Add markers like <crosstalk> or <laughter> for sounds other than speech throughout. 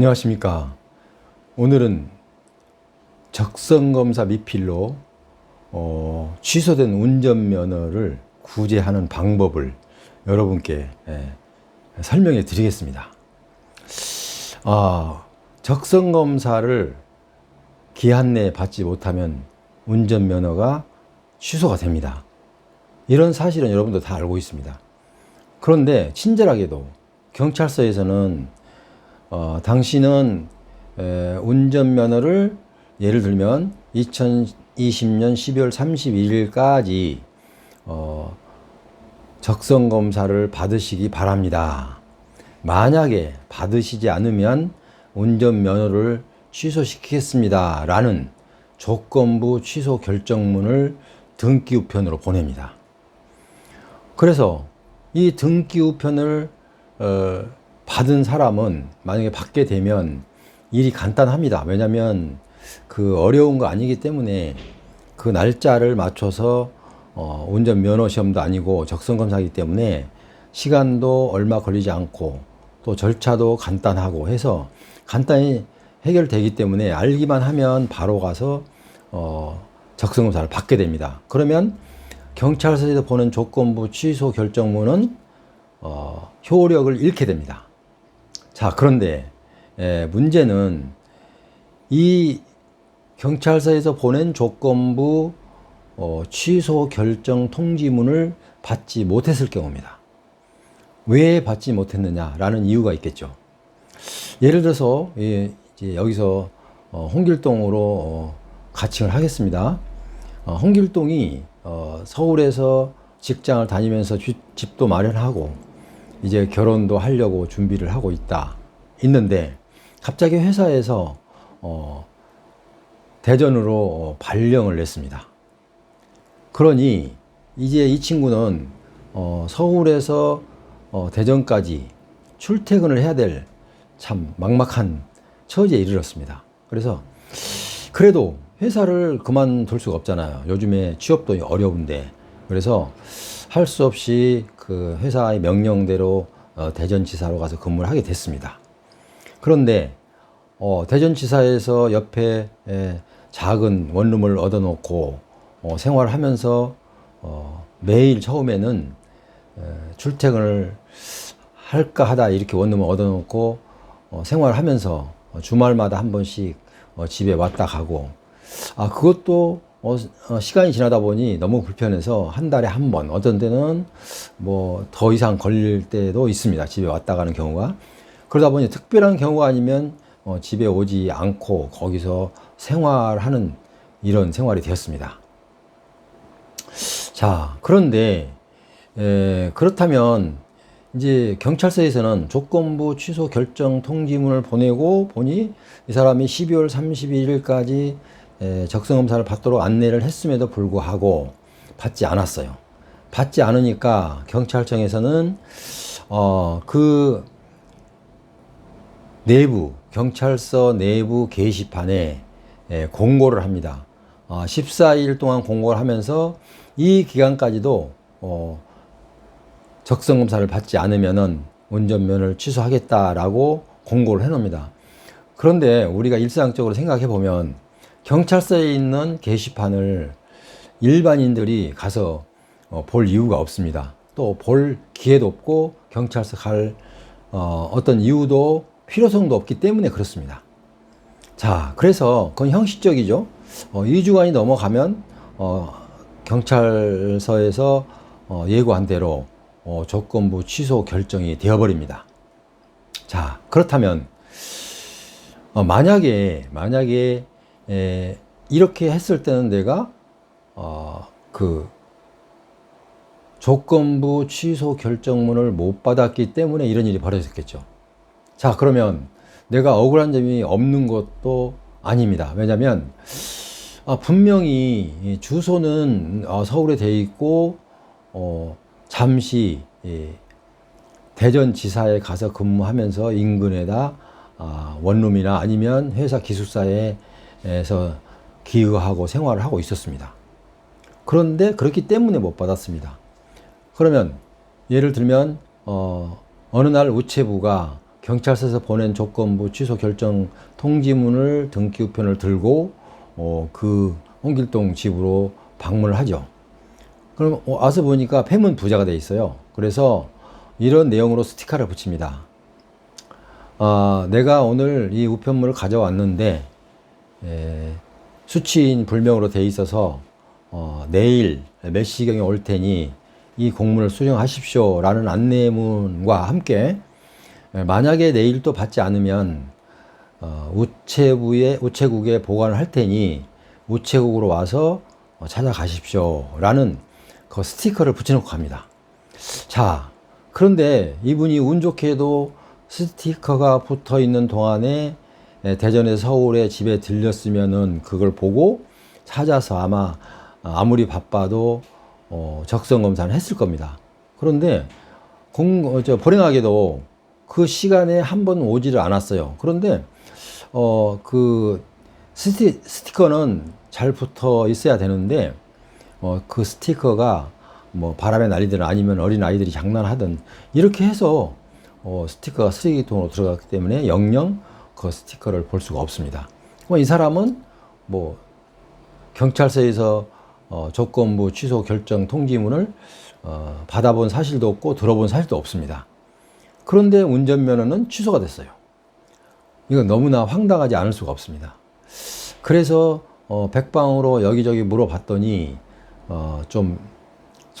안녕하십니까. 오늘은 적성검사 미필로 어, 취소된 운전면허를 구제하는 방법을 여러분께 예, 설명해 드리겠습니다. 아, 적성검사를 기한 내에 받지 못하면 운전면허가 취소가 됩니다. 이런 사실은 여러분도 다 알고 있습니다. 그런데 친절하게도 경찰서에서는 어, 당신은 에, 운전면허를 예를 들면 2020년 12월 31일까지 어, 적성 검사를 받으시기 바랍니다. 만약에 받으시지 않으면 운전면허를 취소시키겠습니다. 라는 조건부 취소 결정문을 등기 우편으로 보냅니다. 그래서 이 등기 우편을 어, 받은 사람은 만약에 받게 되면 일이 간단합니다. 왜냐하면 그 어려운 거 아니기 때문에 그 날짜를 맞춰서 어, 운전 면허 시험도 아니고 적성 검사이기 때문에 시간도 얼마 걸리지 않고 또 절차도 간단하고 해서 간단히 해결되기 때문에 알기만 하면 바로 가서 어, 적성 검사를 받게 됩니다. 그러면 경찰서에서 보는 조건부 취소 결정문은 어, 효력을 잃게 됩니다. 자, 그런데 에, 문제는 이 경찰서에서 보낸 조건부 어, 취소 결정 통지문을 받지 못했을 경우입니다. 왜 받지 못했느냐라는 이유가 있겠죠. 예를 들어서 예, 이제 여기서 어, 홍길동으로 어, 가칭을 하겠습니다. 어, 홍길동이 어, 서울에서 직장을 다니면서 집, 집도 마련하고 이제 결혼도 하려고 준비를 하고 있다. 있는데 갑자기 회사에서 어, 대전으로 어, 발령을 냈습니다. 그러니 이제 이 친구는 어, 서울에서 어, 대전까지 출퇴근을 해야 될 참 막막한 처지에 이르렀습니다. 그래서 그래도 회사를 그만둘 수가 없잖아요. 요즘에 취업도 어려운데 그래서 할 수 없이 그 회사의 명령대로 어, 대전지사로 가서 근무를 하게 됐습니다. 그런데 어, 대전지사에서 옆에 에, 작은 원룸을 얻어놓고 어, 생활하면서 어, 매일 처음에는 에, 출퇴근을 할까 하다 이렇게 원룸을 얻어놓고 어, 생활하면서 어, 주말마다 한 번씩 어, 집에 왔다 가고 아 그것도 어, 어, 시간이 지나다 보니 너무 불편해서 한 달에 한 번, 어떤 때는 뭐 더 이상 걸릴 때도 있습니다. 집에 왔다 가는 경우가. 그러다 보니 특별한 경우가 아니면 어, 집에 오지 않고 거기서 생활하는 이런 생활이 되었습니다. 자, 그런데, 에, 그렇다면 이제 경찰서에서는 조건부 취소 결정 통지문을 보내고 보니 이 사람이 12월 31일까지 적성 검사를 받도록 안내를 했음에도 불구하고 받지 않았어요. 받지 않으니까 경찰청에서는 어, 그 내부 경찰서 내부 게시판에 예, 공고를 합니다. 어, 14일 동안 공고를 하면서 이 기간까지도 어, 적성 검사를 받지 않으면은 운전면허를 취소하겠다라고 공고를 해놓습니다. 그런데 우리가 일상적으로 생각해 보면 경찰서에 있는 게시판을 일반인들이 가서 어, 볼 이유가 없습니다. 또 볼 기회도 없고 경찰서 갈 어, 어떤 이유도 필요성도 없기 때문에 그렇습니다. 자, 그래서 그건 형식적이죠. 어, 2주간이 넘어가면 어, 경찰서에서 어, 예고한 대로 어, 조건부 취소 결정이 되어버립니다. 자, 그렇다면 어, 만약에 만약에 에, 이렇게 했을 때는 내가 어, 그 조건부 취소 결정문을 못 받았기 때문에 이런 일이 벌어졌겠죠. 자, 그러면 내가 억울한 점이 없는 것도 아닙니다. 왜냐하면 아, 분명히 주소는 어, 서울에 돼 있고 어, 잠시 예, 대전지사에 가서 근무하면서 인근에다 아, 원룸이나 아니면 회사 기숙사에 서 기여하고 생활을 하고 있었습니다. 그런데 그렇기 때문에 못 받았습니다. 그러면 예를 들면 어, 어느 날 우체부가 경찰서에서 보낸 조건부 취소 결정 통지문을 등기 우편을 들고 어, 그 홍길동 집으로 방문을 하죠. 그럼 어, 와서 보니까 폐문 부자가 돼 있어요. 그래서 이런 내용으로 스티커를 붙입니다. 아, 내가 오늘 이 우편물을 가져왔는데 에, 수취인 불명으로 돼 있어서 어, 내일 몇 시경에 올 테니 이 공문을 수령하십시오라는 안내문과 함께 에, 만약에 내일 또 받지 않으면 어, 우체부에 우체국에 보관을 할 테니 우체국으로 와서 어, 찾아가십시오라는 그 스티커를 붙여놓고 갑니다. 자, 그런데 이분이 운 좋게도 스티커가 붙어 있는 동안에 에, 대전에서 서울에 집에 들렸으면은 그걸 보고 찾아서 아마 아무리 바빠도 어, 적성 검사를 했을 겁니다. 그런데 공, 어, 저 불행하게도 그 시간에 한 번 오지를 않았어요. 그런데 어, 그 스티, 스티커는 잘 붙어 있어야 되는데 어, 그 스티커가 뭐 바람에 날리든 아니면 어린 아이들이 장난하든 이렇게 해서 어, 스티커가 쓰레기통으로 들어갔기 때문에 영영 그 스티커를 볼 수가 없습니다. 이 사람은 뭐 경찰서에서 어, 조건부 취소 결정 통지문을 어, 받아본 사실도 없고 들어본 사실도 없습니다. 그런데 운전면허는 취소가 됐어요. 이건 너무나 황당하지 않을 수가 없습니다. 그래서 어, 백방으로 여기저기 물어봤더니 어, 좀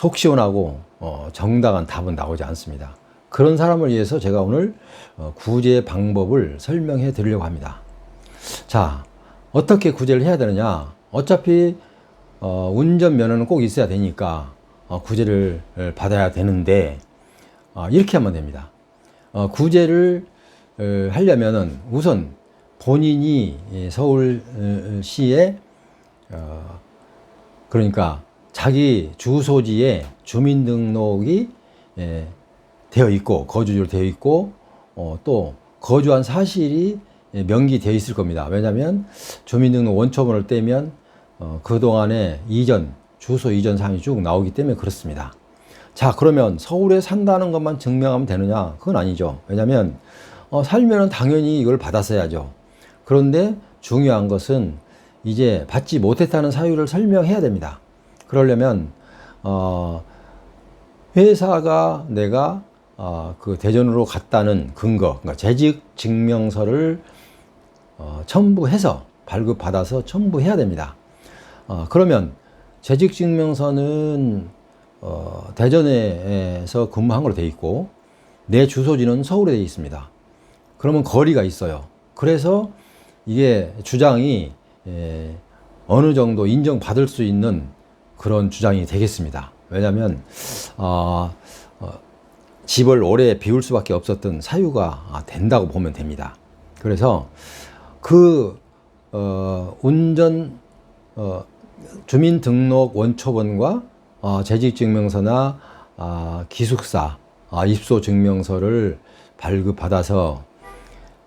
속 시원하고 어, 정당한 답은 나오지 않습니다. 그런 사람을 위해서 제가 오늘 어, 구제 방법을 설명해 드리려고 합니다. 자, 어떻게 구제를 해야 되느냐? 어차피 어, 운전 면허는 꼭 있어야 되니까 어, 구제를 받아야 되는데 어, 이렇게 하면 됩니다. 어, 구제를 어, 하려면은 우선 본인이 예, 서울시에 어, 그러니까 자기 주소지에 주민등록이 예, 되어 있고 거주지로 되어 있고 어, 또 거주한 사실이 예, 명기되어 있을 겁니다. 왜냐하면 주민등록 원초본을 떼면 어, 그 동안에 이전 주소 이전 사항이 쭉 나오기 때문에 그렇습니다. 자 그러면 서울에 산다는 것만 증명하면 되느냐? 그건 아니죠. 왜냐하면 어, 살면은 당연히 이걸 받았어야죠. 그런데 중요한 것은 이제 받지 못했다는 사유를 설명해야 됩니다. 그러려면 어, 회사가 내가 어, 그 대전으로 갔다는 근거, 그러니까 재직 증명서를 어, 첨부해서 발급받아서 첨부해야 됩니다. 어, 그러면 재직 증명서는 어, 대전에서 근무한 걸로 돼 있고 내 주소지는 서울에 돼 있습니다. 그러면 거리가 있어요. 그래서 이게 주장이 에, 어느 정도 인정받을 수 있는 그런 주장이 되겠습니다. 왜냐하면 어, 어, 집을 오래 비울 수밖에 없었던 사유가 된다고 보면 됩니다. 그래서 그 어, 운전 어, 주민등록 원초본과 어, 재직증명서나 아, 기숙사 아, 입소 증명서를 발급받아서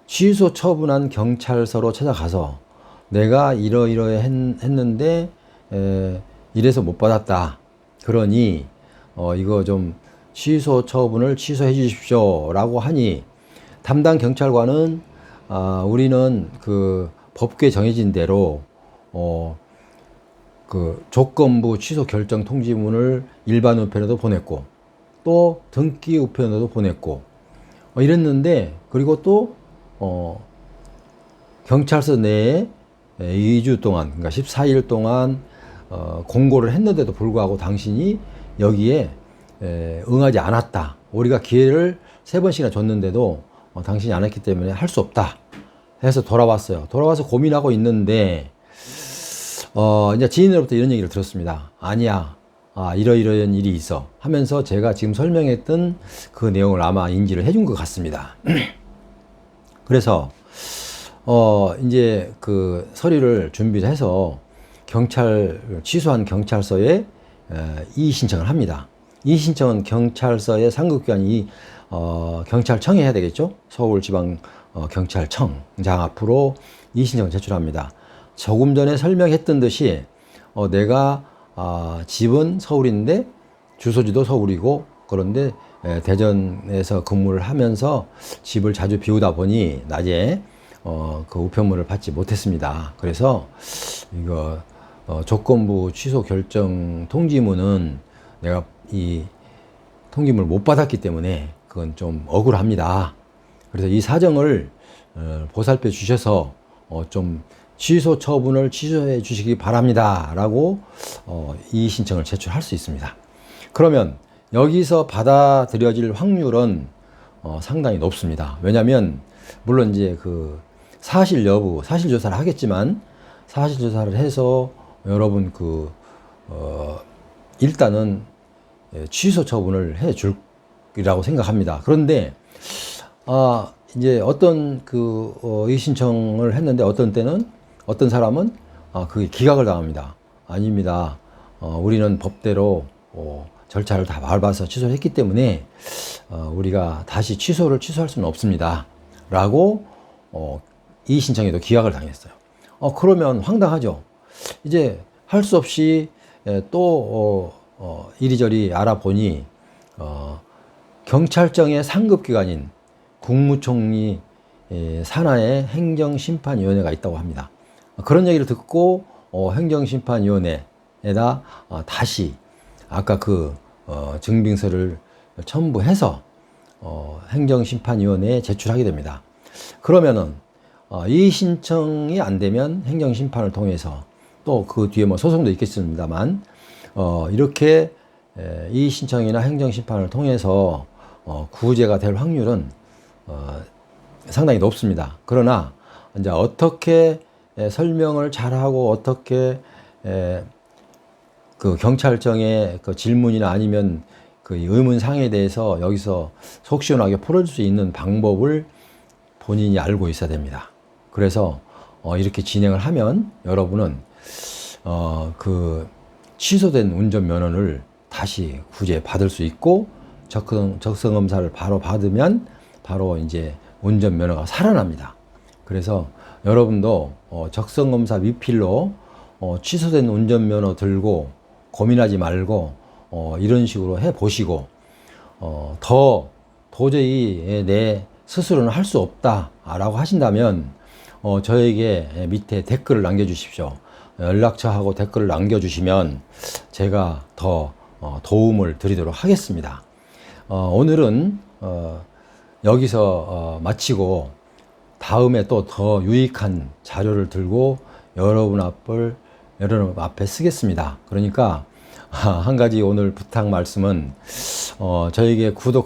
취소 처분한 경찰서로 찾아가서 내가 이러이러해 했는데 에, 이래서 못 받았다. 그러니 어, 이거 좀 취소 처분을 취소해 주십시오 라고 하니 담당 경찰관은 아, 우리는 그 법규에 정해진 대로 어, 그 조건부 취소 결정 통지문을 일반 우편에도 보냈고 또 등기 우편에도 보냈고 어, 이랬는데 그리고 또 어, 경찰서 내에 2주 동안 그러니까 14일 동안 어, 공고를 했는데도 불구하고 당신이 여기에 에, 응하지 않았다. 우리가 기회를 세 번씩이나 줬는데도 어, 당신이 안 했기 때문에 할 수 없다. 해서 돌아왔어요. 돌아와서 고민하고 있는데 어, 이제 지인으로부터 이런 얘기를 들었습니다. 아니야. 아, 이러이러한 일이 있어. 하면서 제가 지금 설명했던 그 내용을 아마 인지를 해준 것 같습니다. <clears throat> 그래서, 어, 이제 그 서류를 준비를 해서 경찰, 취소한 경찰서에 이의 신청을 합니다. 이의 신청은 경찰서의 상급기관이 어, 경찰청에 해야 되겠죠? 서울지방 어, 경찰청장 앞으로 이의 신청을 제출합니다. 조금 전에 설명했던 듯이 어, 내가 아, 집은 서울인데 주소지도 서울이고 그런데 에, 대전에서 근무를 하면서 집을 자주 비우다 보니 낮에 어, 그 우편물을 받지 못했습니다. 그래서 이거 어, 조건부 취소 결정 통지문은 내가 이 통지문을 못 받았기 때문에 그건 좀 억울합니다. 그래서 이 사정을 어, 보살펴 주셔서 어, 좀 취소 처분을 취소해 주시기 바랍니다. 라고 어, 이의 신청을 제출할 수 있습니다. 그러면 여기서 받아들여질 확률은 어, 상당히 높습니다. 왜냐하면 물론 이제 그 사실 여부 사실 조사를 하겠지만 사실 조사를 해서 여러분 그 어, 일단은 예, 취소 처분을 해 줄 이라고 생각합니다. 그런데 아 이제 어떤 그 어, 이 신청을 했는데 어떤 때는 어떤 사람은 아 그게 기각을 당합니다. 아닙니다. 어, 우리는 법대로 어, 절차를 다 밟아서 취소를 했기 때문에 어, 우리가 다시 취소를 취소할 수는 없습니다. 라고 어, 이 신청에도 기각을 당했어요. 어, 그러면 황당하죠. 이제 할 수 없이 에, 또 어, 어, 이리저리 알아보니 어, 경찰청의 상급기관인 국무총리 에, 산하의 행정심판위원회가 있다고 합니다. 그런 얘기를 듣고 어, 행정심판위원회에다 어, 다시 아까 그 어, 증빙서를 첨부해서 어, 행정심판위원회에 제출하게 됩니다. 그러면은 어, 이 신청이 안 되면 행정심판을 통해서 또 그 뒤에 뭐 소송도 있겠습니다만 어, 이렇게 에, 이 신청이나 행정심판을 통해서 어, 구제가 될 확률은 어, 상당히 높습니다. 그러나 이제 어떻게 에, 설명을 잘하고 어떻게 에, 그 경찰청의 그 질문이나 아니면 그 의문 사항에 대해서 여기서 속 시원하게 풀어줄 수 있는 방법을 본인이 알고 있어야 됩니다. 그래서 어, 이렇게 진행을 하면 여러분은 어, 그 취소된 운전 면허를 다시 구제 받을 수 있고 적성, 적성 검사를 바로 받으면 바로 이제 운전 면허가 살아납니다. 그래서 여러분도 어, 적성 검사 미필로 어, 취소된 운전 면허 들고 고민하지 말고 어, 이런 식으로 해 보시고 어, 더 도저히 내 스스로는 할 수 없다라고 하신다면 어, 저에게 밑에 댓글을 남겨주십시오. 연락처하고 댓글을 남겨주시면 제가 더 어, 도움을 드리도록 하겠습니다. 어, 오늘은 어, 여기서 어, 마치고 다음에 또 더 유익한 자료를 들고 여러분 앞을 여러분 앞에 쓰겠습니다. 그러니까 한 가지 오늘 부탁 말씀은 어, 저에게 구독하고